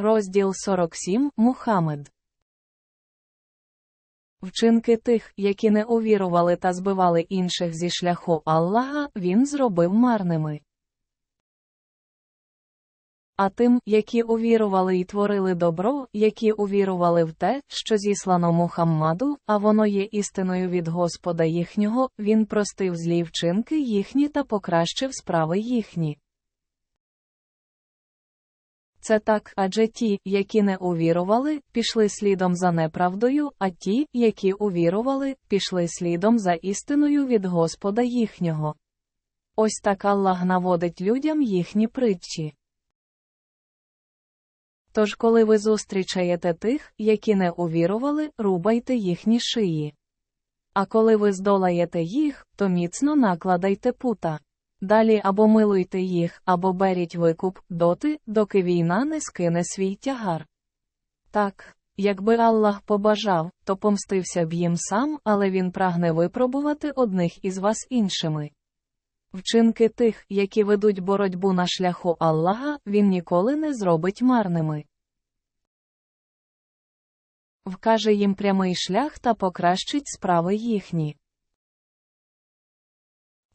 Розділ 47 Мухаммед. Вчинки тих, які не увірували та збивали інших зі шляху Аллаха, він зробив марними. А тим, які увірували і творили добро, які увірували в те, що зіслано Мухаммаду, а воно є істиною від Господа їхнього, він простив злі вчинки їхні та покращив справи їхні. Це так, адже ті, які не увірували, пішли слідом за неправдою, а ті, які увірували, пішли слідом за істиною від Господа їхнього. Ось так Аллах наводить людям їхні притчі. Тож, коли ви зустрічаєте тих, які не увірували, рубайте їхні шиї. А коли ви здолаєте їх, то міцно накладайте пута. Далі або милуйте їх, або беріть викуп доти, доки війна не скине свій тягар. Так, якби Аллах побажав, то помстився б їм сам, але він прагне випробувати одних із вас іншими. Вчинки тих, які ведуть боротьбу на шляху Аллаха, він ніколи не зробить марними. Вкаже їм прямий шлях та покращить справи їхні.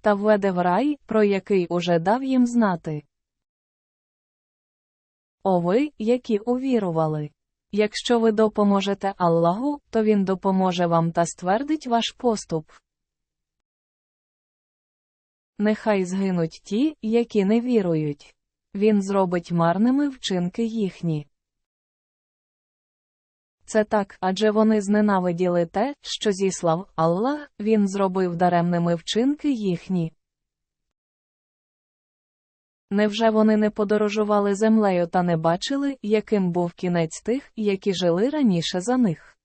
Та введе в рай, про який уже дав їм знати. О ви, які увірували. Якщо ви допоможете Аллаху, то Він допоможе вам та ствердить ваш поступ. Нехай згинуть ті, які не вірують. Він зробить марними вчинки їхні. Це так, адже вони зненавиділи те, що зіслав Аллах, він зробив даремними вчинки їхні. Невже вони не подорожували землею та не бачили, яким був кінець тих, які жили раніше за них?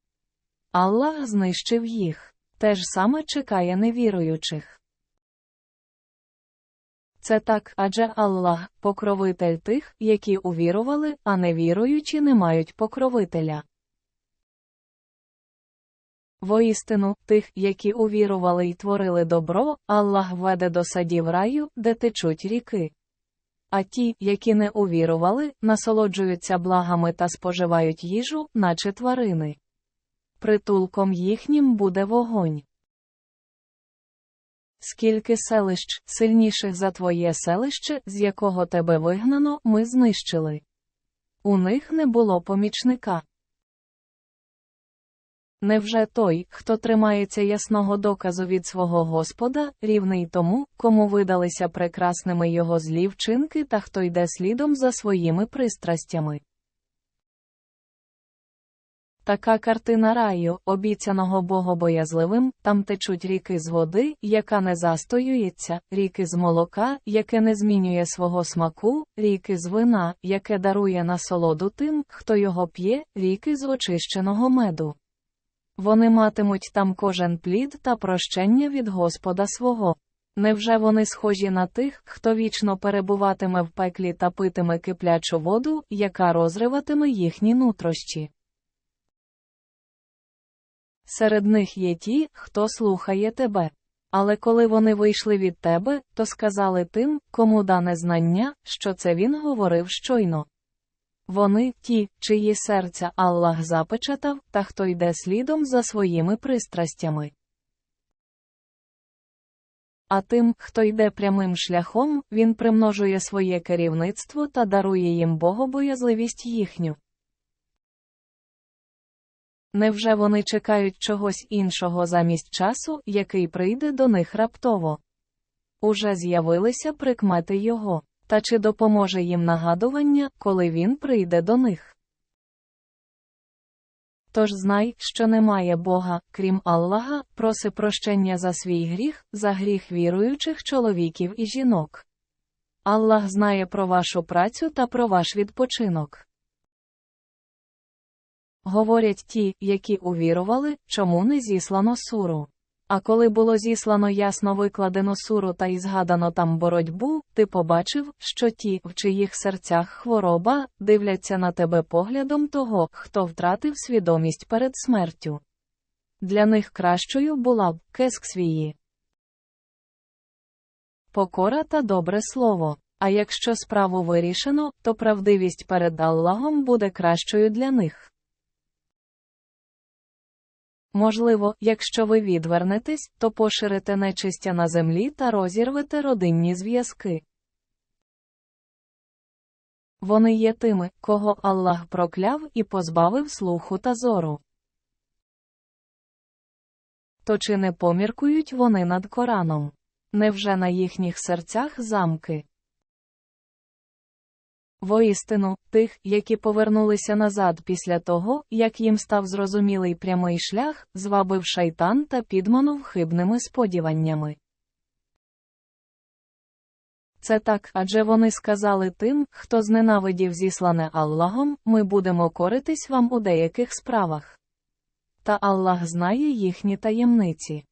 Аллах знищив їх. Те ж саме чекає невіруючих. Це так, адже Аллах покровитель тих, які увірували, а невіруючі не мають покровителя. Воістину, тих, які увірували й творили добро, Аллах веде до садів раю, де течуть ріки. А ті, які не увірували, насолоджуються благами та споживають їжу, наче тварини. Притулком їхнім буде вогонь. Скільки селищ, сильніших за твоє селище, з якого тебе вигнано, ми знищили. У них не було помічника. Невже той, хто тримається ясного доказу від свого Господа, рівний тому, кому видалися прекрасними його злі вчинки та хто йде слідом за своїми пристрастями? Така картина раю, обіцяного богобоязливим, там течуть ріки з води, яка не застоюється, ріки з молока, яке не змінює свого смаку, ріки з вина, яке дарує насолоду тим, хто його п'є, ріки з очищеного меду. Вони матимуть там кожен плід та прощення від Господа свого. Невже вони схожі на тих, хто вічно перебуватиме в пеклі та питиме киплячу воду, яка розриватиме їхні нутрощі? Серед них є ті, хто слухає тебе. Але коли вони вийшли від тебе, то сказали тим, кому дане знання, що це він говорив щойно. Вони ті, чиї серця Аллах запечатав, та хто йде слідом за своїми пристрастями. А тим, хто йде прямим шляхом, він примножує своє керівництво та дарує їм богобоязливість їхню. Невже вони чекають чогось іншого замість часу, який прийде до них раптово? Уже з'явилися прикмети його. Та чи допоможе їм нагадування, коли він прийде до них? Тож знай, що немає Бога, крім Аллаха, проси прощення за свій гріх, за гріх віруючих чоловіків і жінок. Аллах знає про вашу працю та про ваш відпочинок. Говорять ті, які увірували, чому не зіслано суру. А коли було зіслано ясно викладено суру та й згадано там боротьбу, ти побачив, що ті, в чиїх серцях хвороба, дивляться на тебе поглядом того, хто втратив свідомість перед смертю. Для них кращою була б кеск свії. Покора та добре слово. А якщо справу вирішено, то правдивість перед Аллахом буде кращою для них. Можливо, якщо ви відвернетесь, то поширите нечистя на землі та розірвете родинні зв'язки. Вони є тими, кого Аллах прокляв і позбавив слуху та зору. То чи не поміркують вони над Кораном? Невже на їхніх серцях замки? Воістину, тих, які повернулися назад після того, як їм став зрозумілий прямий шлях, звабив шайтан та підманув хибними сподіваннями. Це так, адже вони сказали тим, хто зненавидів зіслане Аллахом, ми будемо коритись вам у деяких справах. Та Аллах знає їхні таємниці.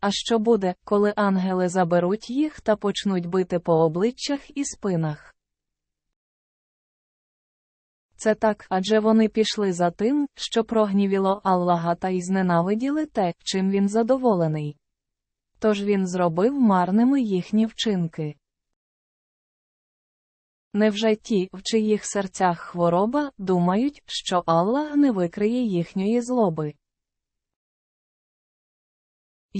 А що буде, коли ангели заберуть їх та почнуть бити по обличчях і спинах? Це так, адже вони пішли за тим, що прогнівіло Аллаха та й зненавиділи те, чим він задоволений. Тож він зробив марними їхні вчинки. Невже ті, в чиїх серцях хвороба, думають, що Аллах не викриє їхньої злоби?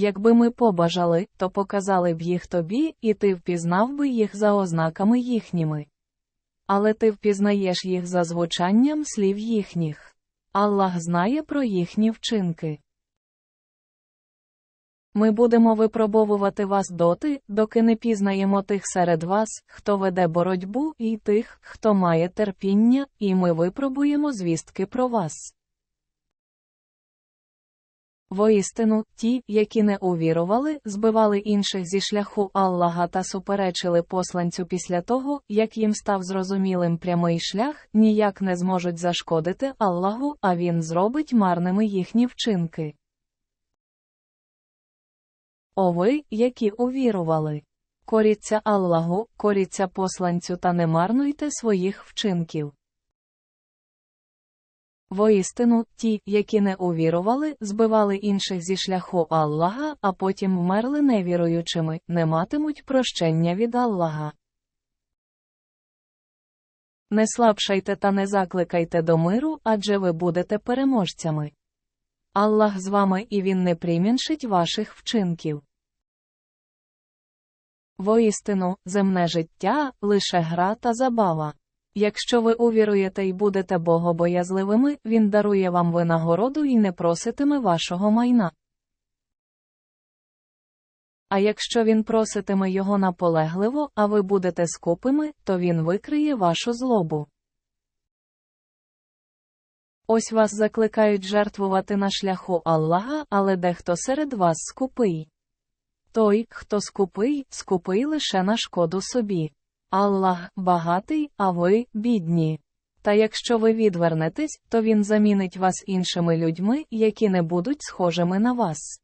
Якби ми побажали, то показали б їх тобі, і ти впізнав би їх за ознаками їхніми. Але ти впізнаєш їх за звучанням слів їхніх. Аллах знає про їхні вчинки. Ми будемо випробовувати вас доти, доки не пізнаємо тих серед вас, хто веде боротьбу, і тих, хто має терпіння, і ми випробуємо звістки про вас. Воістину, ті, які не увірували, збивали інших зі шляху Аллаха та суперечили посланцю після того, як їм став зрозумілим прямий шлях, ніяк не зможуть зашкодити Аллаху, а він зробить марними їхні вчинки. О ви, які увірували. Коріться Аллаху, коріться посланцю та не марнуйте своїх вчинків. Воістину, ті, які не увірували, збивали інших зі шляху Аллаха, а потім вмерли невіруючими, не матимуть прощення від Аллаха. Не слабшайте та не закликайте до миру, адже ви будете переможцями. Аллах з вами і Він не приміншить ваших вчинків. Воістину, земне життя лише гра та забава. Якщо ви увіруєте і будете богобоязливими, він дарує вам винагороду і не проситиме вашого майна. А якщо він проситиме його наполегливо, а ви будете скупими, то він викриє вашу злобу. Ось вас закликають жертвувати на шляху Аллаха, але дехто серед вас скупий. Той, хто скупий, скупий лише на шкоду собі. Аллах багатий, а ви бідні. Та якщо ви відвернетесь, то він замінить вас іншими людьми, які не будуть схожими на вас.